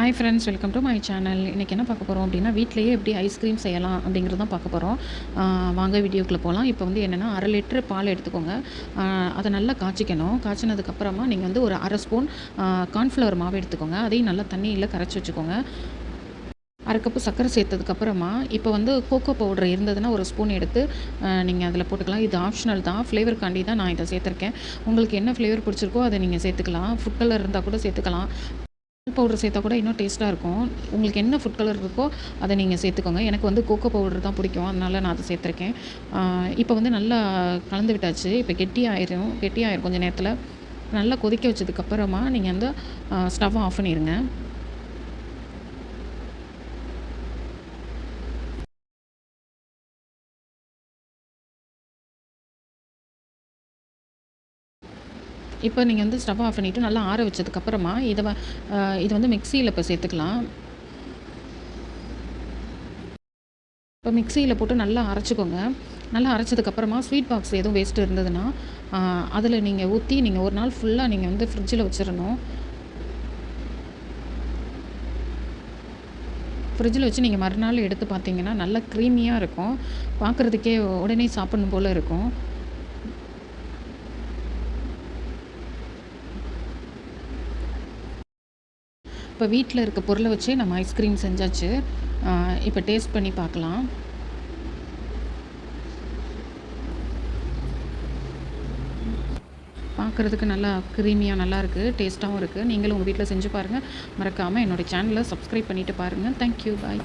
Hi friends welcome to my channel இன்றைக்கி என்ன பார்க்க போகிறோம் அப்படின்னா வீட்டிலேயே எப்படி ஐஸ்கிரீம் செய்யலாம் அப்படிங்கிறது தான் பார்க்க போகிறோம் வாங்க வீடியோக்குள்ளே போகலாம் இப்போ வந்து என்னென்னா அரை லிட்டரு பால் எடுத்துக்கோங்க. அதை நல்லா காய்ச்சிக்கணும். காய்ச்சினதுக்கப்புறமா நீங்கள் வந்து ஒரு அரை ஸ்பூன் கார்ன்ஃப்ளவர் மாவு எடுத்துக்கோங்க. அதையும் நல்லா தண்ணியில் கரைச்சி வச்சுக்கோங்க. அரை கப்பு சர்க்கரை சேர்த்ததுக்கப்புறமா இப்போ வந்து கோகோ பவுடர் இருந்ததுன்னா ஒரு ஸ்பூன் எடுத்து நீங்கள் அதில் போட்டுக்கலாம். இது ஆப்ஷனல் தான். ஃப்ளேவருக்காண்டி தான் நான் இதை சேர்த்துருக்கேன். உங்களுக்கு என்ன ஃப்ளேவர் பிடிச்சிருக்கோ அதை நீங்கள் சேர்த்துக்கலாம். ஃபுட் கலர் இருந்தால் கூட சேர்த்துக்கலாம். பவுடர் சேர்த்தா கூட இன்னும் டேஸ்ட்டாக இருக்கும். உங்களுக்கு என்ன ஃபுட் கலர் இருக்கோ அதை நீங்கள் சேர்த்துக்கோங்க. எனக்கு வந்து கோகோ பவுடர் தான் பிடிக்கும். அதனால நான் அதை சேர்த்துருக்கேன். இப்போ வந்து நல்லா கலந்து விட்டாச்சு. இப்போ கெட்டி ஆயிரும். கெட்டி ஆயிரும் கொஞ்சம் நேரத்தில். நல்லா கொதிக்க வச்சதுக்கப்புறமா நீங்கள் வந்து ஸ்டவ் ஆஃப் பண்ணிடுங்க இப்போ நீங்கள் வந்து ஸ்டவ் ஆஃப் பண்ணிவிட்டு நல்லா ஆற வச்சதுக்கப்புறமா இதை இது வந்து மிக்சியில் இப்போ சேர்த்துக்கலாம். இப்போ மிக்சியில் போட்டு நல்லா அரைச்சிக்கோங்க. நல்லா அரைச்சதுக்கப்புறமா ஸ்வீட் பாக்ஸ் எதுவும் வேஸ்ட் இருந்ததுன்னா அதில் நீங்கள் ஊற்றி நீங்கள் ஒரு நாள் ஃபுல்லாக நீங்கள் வந்து ஃப்ரிட்ஜில் வச்சிடணும் ஃப்ரிட்ஜில் வச்சு நீங்கள் மறுநாள் எடுத்து பார்த்தீங்கன்னா நல்லா க்ரீமியாக இருக்கும். பார்க்குறதுக்கே உடனே சாப்பிடணும் போல் இருக்கும். இப்போ வீட்டில் இருக்க பொருளை வச்சே நம்ம ஐஸ்கிரீம் செஞ்சாச்சு. இப்போ டேஸ்ட் பண்ணி பார்க்கலாம். பார்க்குறதுக்கு நல்லா க்ரீமியாக நல்லா இருக்குது டேஸ்ட்டாகவும் இருக்குது நீங்களும் உங்கள் வீட்டில் செஞ்சு பாருங்கள் மறக்காமல் என்னோடய சேனலை சப்ஸ்கிரைப் பண்ணிவிட்டு பாருங்கள் தேங்க்யூ பாய்